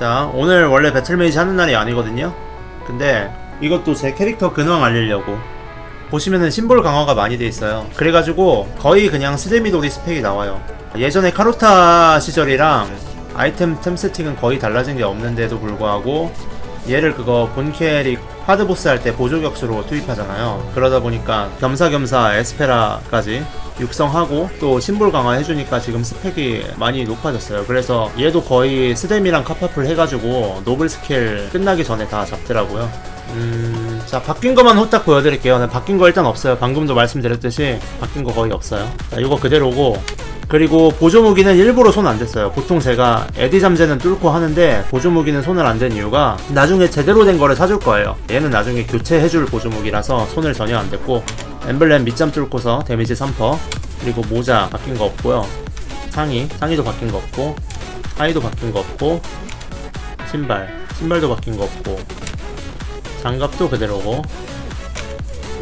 자 오늘 원래 배틀메이지 하는 날이 아니거든요. 근데 이것도 제 캐릭터 근황 알리려고. 보시면은 심볼 강화가 많이 돼 있어요. 그래가지고 거의 그냥 스데미돌이 스펙이 나와요. 예전에 카루타 시절이랑 아이템 템 세팅은 거의 달라진 게 없는데도 불구하고 얘를 그거 본 캐릭 하드보스 할 때 보조 격수로 투입하잖아요 그러다 보니까 겸사겸사 에스페라까지 육성하고 또 심볼 강화 해주니까 지금 스펙이 많이 높아졌어요. 그래서 얘도 거의 스뎀이랑 카파풀 해가지고 노블 스킬 끝나기 전에 다 잡더라고요. 음, 자, 바뀐 것만 후딱 보여드릴게요. 네, 바뀐 거 일단 없어요. 방금도 말씀드렸듯이 바뀐 거 거의 없어요. 자, 이거 그대로고. 그리고 보조 무기는 일부러 손 안 댔어요. 보통 제가 에디 잠재는 뚫고 하는데 보조 무기는 손을 안 댄 이유가 나중에 제대로 된 거를 사줄 거예요. 얘는 나중에 교체해줄 보조 무기라서 손을 전혀 안 댔고 엠블렘 밑잠 뚫고서 데미지 3퍼 그리고 모자 바뀐 거 없고요. 상의 상의도 바뀐 거 없고 하의도 바뀐 거 없고 신발 신발도 바뀐 거 없고 장갑도 그대로고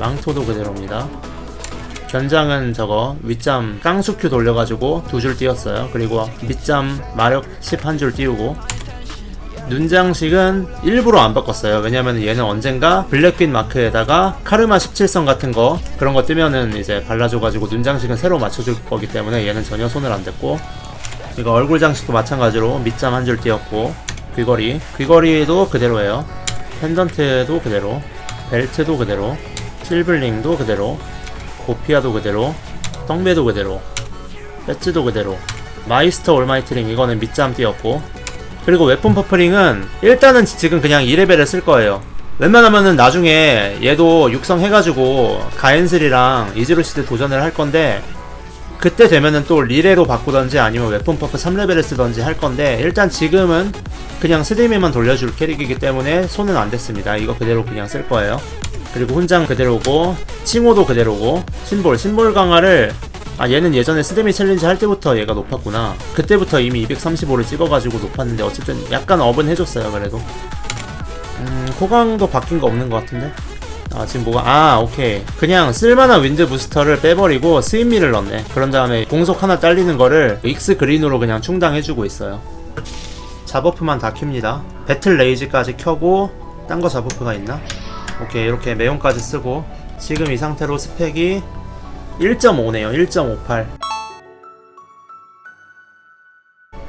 망토도 그대로입니다. 견장은 저거 윗잠 깡수큐 돌려가지고 두 줄 띄웠어요. 그리고 밑잠 마력 10한줄 띄우고. 눈장식은 일부러 안 바꿨어요. 왜냐면 얘는 언젠가 블랙빛 마크에다가 카르마 17성 같은 거 그런 거 뜨면은 이제 발라줘가지고 눈장식은 새로 맞춰줄 거기 때문에 얘는 전혀 손을 안 댔고. 이거 얼굴 장식도 마찬가지로 밑잠 한 줄 띄웠고. 귀걸이. 귀걸이도 그대로예요. 펜던트도 그대로. 벨트도 그대로. 실블링도 그대로 고피아도 그대로 떡매도 그대로 배츠도 그대로 마이스터 올마이트링 이거는 밑잠 띄었고. 그리고 웨폰 퍼플링은 일단은 지금 그냥 2레벨을 쓸 거예요. 웬만하면은 나중에 얘도 육성해가지고 가엔슬이랑 이즈루시드 도전을 할 건데 그때 되면은 또 리레로 바꾸던지 아니면 웨폰 퍼프 3레벨을 쓰던지 할 건데 일단 지금은 그냥 스드미만 돌려줄 캐릭이기 때문에 손은 안 댔습니다. 이거 그대로 그냥 쓸 거예요 그리고 훈장 그대로고 칭호도 그대로고 심볼. 심볼 강화를 아 얘는 예전에 스데미 챌린지 할 때부터 얘가 높았구나. 그때부터 이미 235를 찍어가지고 높았는데 어쨌든 약간 업은 해줬어요 그래도. 음 코강도 바뀐 거 없는 것 같은데? 아 지금 뭐가 아 오케이. 그냥 쓸만한 윈드 부스터를 빼버리고 스윗미를 넣네. 그런 다음에 공속 하나 딸리는 거를 익스 그린으로 그냥 충당해주고 있어요. 잡버프만 다 켭니다. 배틀 레이지까지 켜고 딴 거 잡버프가 있나? 오케이 이렇게 매운까지 쓰고 지금 이 상태로 스펙이 1.5네요. 1.58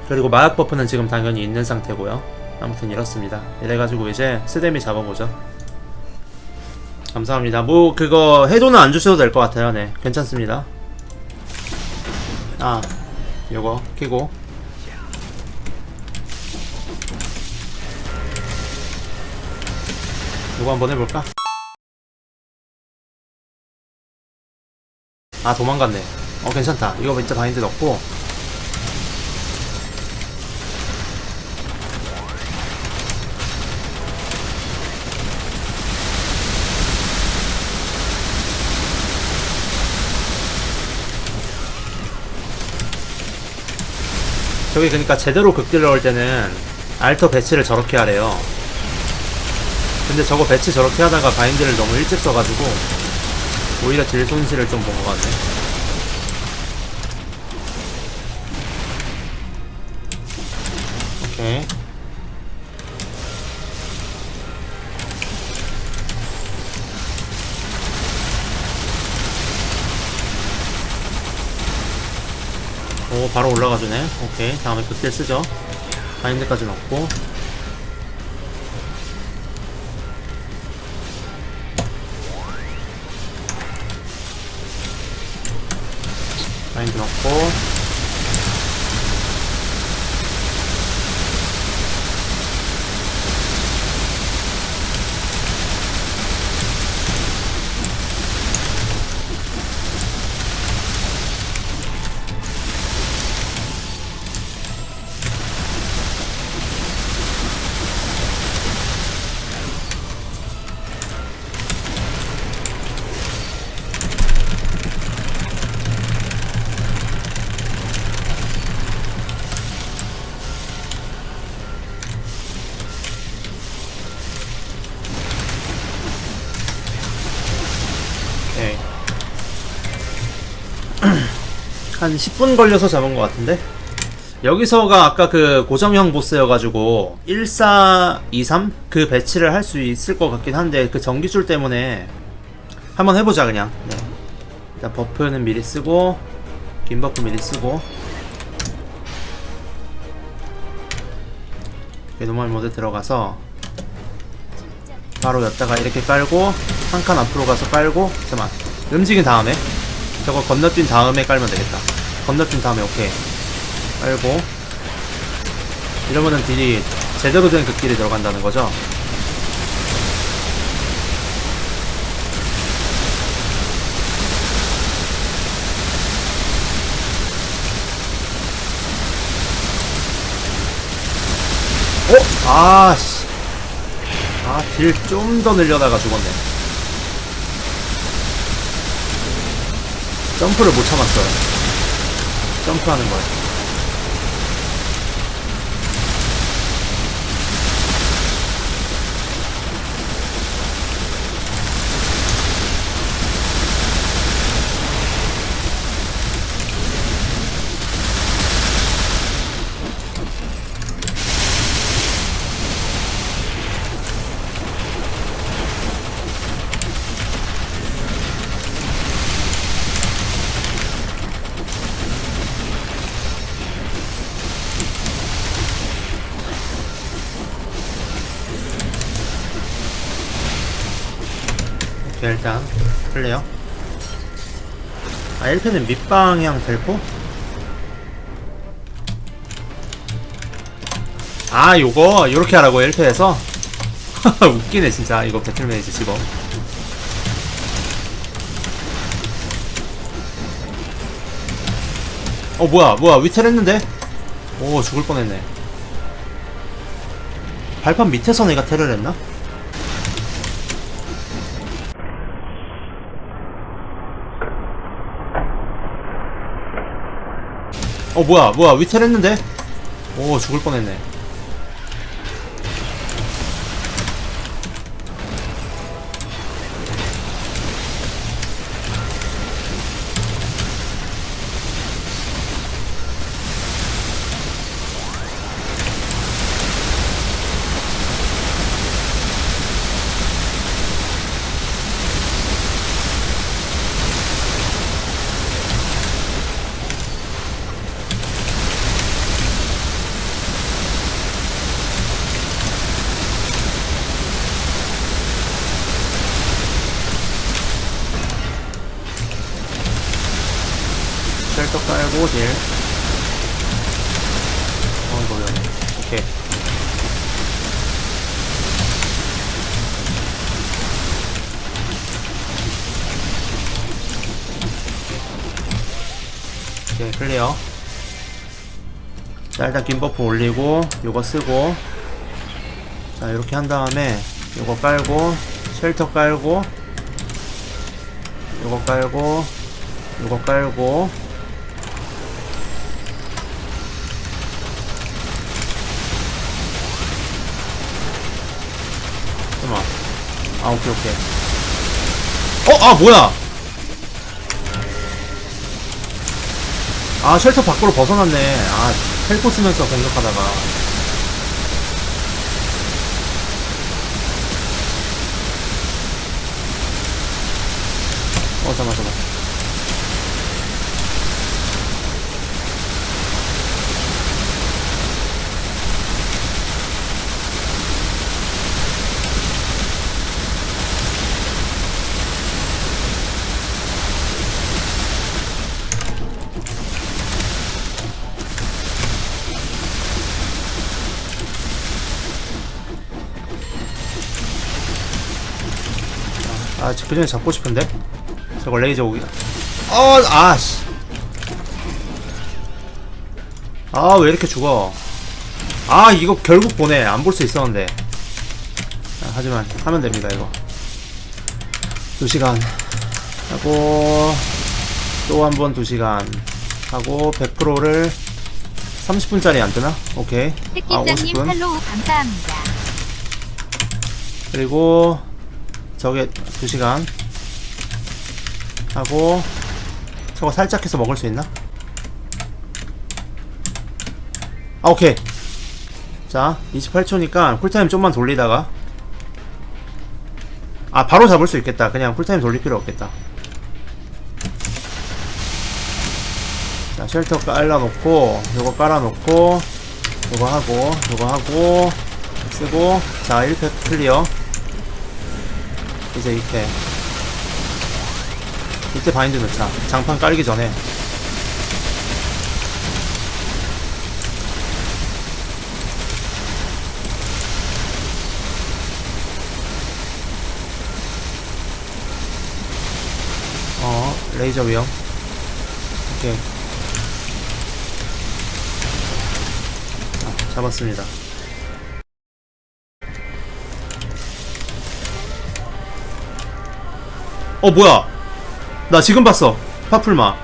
그리고 마약 버프는 지금 당연히 있는 상태고요. 아무튼 이렇습니다. 이래가지고 이제 스데미 잡아보죠. 감사합니다. 뭐 그거 해도는 안 주셔도 될 것 같아요. 네 괜찮습니다. 아 요거 키고 요거 한번 해볼까? 아 도망갔네. 어 괜찮다. 이거 진짜 바인드 넣고. 저기 그니까 제대로 극딜 넣을 때는 알터 배치를 저렇게 하래요 근데 저거 배치 저렇게 하다가 바인드를 너무 일찍 써가지고 오히려 딜 손실을 좀 본 것 같네. 오케이. 오, 바로 올라가주네. 오케이. 다음에 그때 쓰죠. 바인드까지 넣고. 바 한 10분 걸려서 잡은 것 같은데? 여기서가 아까 그 고정형 보스여가지고 1423 그 배치를 할 수 있을 것 같긴 한데 그 전기줄 때문에 한번 해보자 그냥 네. 일단 버프는 미리 쓰고 긴 버프 미리 쓰고 노멀 모드 들어가서 바로 여기다가 이렇게 깔고 한 칸 앞으로 가서 깔고 잠깐만 움직인 다음에 저거 건너뛴 다음에 깔면 되겠다. 건너뛴 다음에 오케이. 깔고. 이러면은 딜이 제대로 된 극딜이 들어간다는 거죠? 어? 아씨. 아, 딜 좀 더 늘려다가 죽었네. 점프를 못 참았어요. 점프하는 걸. 오케 이, 일단, 플레이어. 아, 1패는 밑방향 델포? 아, 요거, 요렇게 하라고, 1패에서? 웃기네, 진짜. 이거 배틀메이지 직업. 어, 뭐야, 뭐야, 위텔했는데? 오, 죽을 뻔했네. 발판 밑에서 내가 테러를 했나? 어 뭐야 뭐야 위텔했는데? 오 죽을 뻔했네 깔고 딜. 어, 이거 왜 오케이. 오케이 클리어. 자 일단 긴 버프 올리고 요거 쓰고. 자 이렇게 한 다음에 요거 깔고 쉘터 깔고 요거 깔고 요거 깔고 아 오케이 오케이. 어? 아 뭐야? 아 쉘터 밖으로 벗어났네. 아 텔포 쓰면서 공격하다가. 어 잠깐만 잠깐만 아, 저 그전에 잡고 싶은데? 저거 레이저 오기. 어, 아, 씨. 아, 왜 이렇게 죽어? 아, 이거 결국 보내. 안볼 수 있었는데. 아, 하지만, 하면 됩니다, 이거. 2시간. 하고, 또 한 번 2시간. 하고, 100%를 30분짜리 안 뜨나? 오케이. 아, 택기장님 50분. 팔로우 감사합니다. 그리고 저게 2시간. 하고 저거 살짝 해서 먹을 수 있나? 아 오케이. 자 28초니까 쿨타임 좀만 돌리다가. 아 바로 잡을 수 있겠다. 그냥 쿨타임 돌릴 필요 없겠다. 자 쉘터 깔아놓고 요거 깔아놓고 요거 하고 요거 하고 쓰고. 자 1패 클리어 이제 2패 이때 바인드 넣자. 장판 깔기 전에. 어 레이저 위험. 오케이. 자, 잡았습니다 어 뭐야? 나 지금 봤어. 파풀마